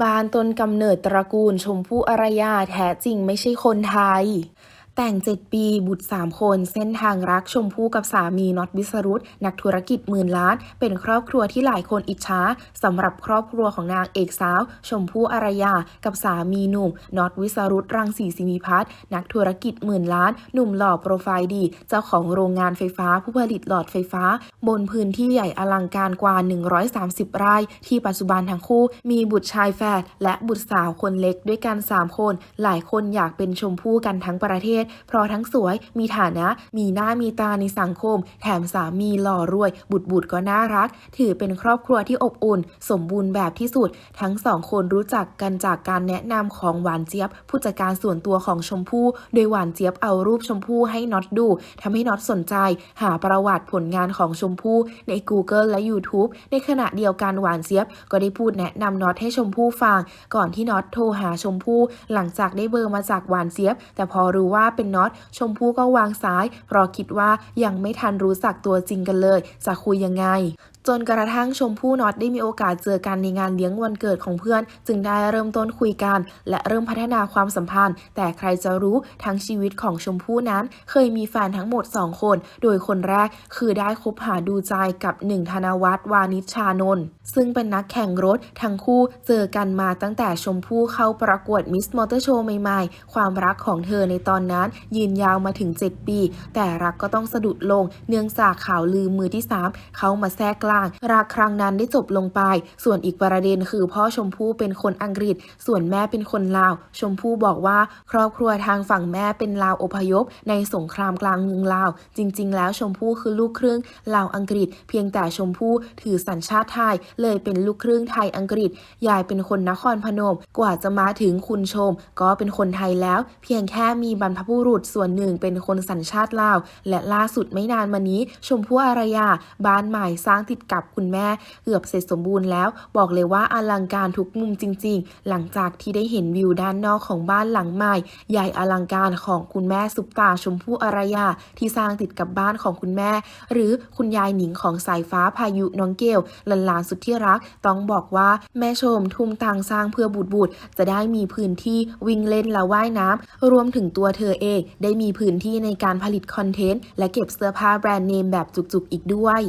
บานต้นกำเนิดตระกูลชมพู่อารยาแท้จริงไม่ใช่คนไทย แต่ง 7 ปี บุตร 3 คน เส้นทางรักชมพู่กับสามีน็อตวิสรุตนักธุรกิจหมื่นล้าน เป็นครอบครัวที่หลายคนอิจฉาสำหรับครอบครัวของนางเอกสาว ชมพู่อารยา กับสามีหนุ่มน็อตวิสรุตรังสีสิมิพัฒน์นักธุรกิจหมื่นล้าน หนุ่มหล่อโปรไฟล์ดี เจ้าของโรงงานไฟฟ้าผู้ผลิตหลอดไฟฟ้า บนพื้นที่ใหญ่อลังการกว่า 130 ไร่ที่ปัจจุบันทั้งคู่ มีบุตรชายแฝดและบุตรสาวคนเล็กด้วยกัน 3 คน หลายคนอยากเป็นชมพู่กันทั้งประเทศเพราะทั้งสวยมีฐานะ มีหน้ามีตาในสังคม แถมสามีหล่อรวย บุตรบุตรก็น่ารัก ถือเป็นครอบครัวที่อบอุ่น สมบูรณ์แบบที่สุด ทั้งสองคนรู้จักกันจากการแนะนำของหวานเจี๊ยบ ผู้จัดการส่วนตัวของชมพู่ โดยหวานเจี๊ยบเอารูปชมพู่ให้น็อตดูทำให้น็อตสนใจ หาประวัติผลงานของชมพู่ใน Google และ YouTube ในขณะเดียวกันหวานเจี๊ยบ ก็ได้พูดแนะนำน็อตให้ชมพู่ฟัง ก่อนที่น็อตโทรหาชมพู่หลังจากได้เบอร์มาจากหวานเจี๊ยบ แต่พอรู้ว่าเป็นน็อต ชมพู่ก็วางสายเพราะคิดว่ายังไม่ทันรู้จักตัวจริงกันเลย จะคุยยังไง จนกระทั่งชมพู่น็อตได้มีโอกาสเจอกันในงานเลี้ยงวันเกิดของเพื่อน จึงได้เริ่มต้นคุยกัน และเริ่มพัฒนาความสัมพันธ์ แต่ใครจะรู้ทั้งชีวิตของชมพู่นั้น เคยมีแฟนทั้งหมด 2 คน โดยคนแรกคือได้คบหาดูใจกับหนึ่งธนวัฒน์วานิชชานนท์ซึ่งเป็นนักแข่งรถทั้งคู่เจอกันมาตั้งแต่ชมพู่เข้าประกวดมิสมอเตอร์โชว์ใหม่ๆ ความรักของเธอในตอนนั้น ยืนยาวมาถึง 7 ปี แต่รักก็ต้องสะดุดลงเนื่องจากข่าวลือมือที่ 3 เขามาแทรกกลาง รักครั้งนั้นได้จบลงไป ส่วนอีกประเด็นคือพ่อชมพู่เป็นคนอังกฤษ ส่วนแม่เป็นคนลาว ชมพู่บอกว่า ครอบครัวทางฝั่งแม่เป็นลาวอพยพ ในสงครามกลางเมืองลาว จริง ๆ แล้วชมพู่คือลูกครึ่งลาวอังกฤษ เพียงแต่ชมพู่ถือสัญชาติไทย เลยเป็นลูกครึ่งไทยอังกฤษ ยายเป็นคนนครพนม กว่าจะมาถึงคุณชม ก็เป็นคนไทยแล้ว เพียงแค่มีบรรพบุรุษส่วนหนึ่งเป็นคนสัญชาติลาว และล่าสุดไม่นานมานี้ ชมพู่อารยาบ้านใหม่สร้างติดกับคุณแม่เกือบเสร็จสมบูรณ์แล้ว บอกเลยว่าอลังการทุกมุมจริง ๆ หลังจากที่ได้เห็นวิวด้านนอกของบ้านหลังใหม่ ใหญ่อลังการของคุณแม่ซุปตาชมพู่อารยา ที่สร้างติดกับบ้านของคุณแม่ หรือคุณยายหนิงของสายฟ้าพายุน้องเกลหลานๆสุดที่รัก ต้องบอกว่าแม่ชมทุ่มตังสร้างเพื่อบุตรบุตรจะได้มีพื้นที่วิ่งเล่นและว่ายน้ำรวมถึงตัวเธอเอง ได้มีพื้นที่ในการผลิตคอนเทนต์และเก็บเสื้อผ้าแบรนด์เนมแบบจุกๆอีกด้วย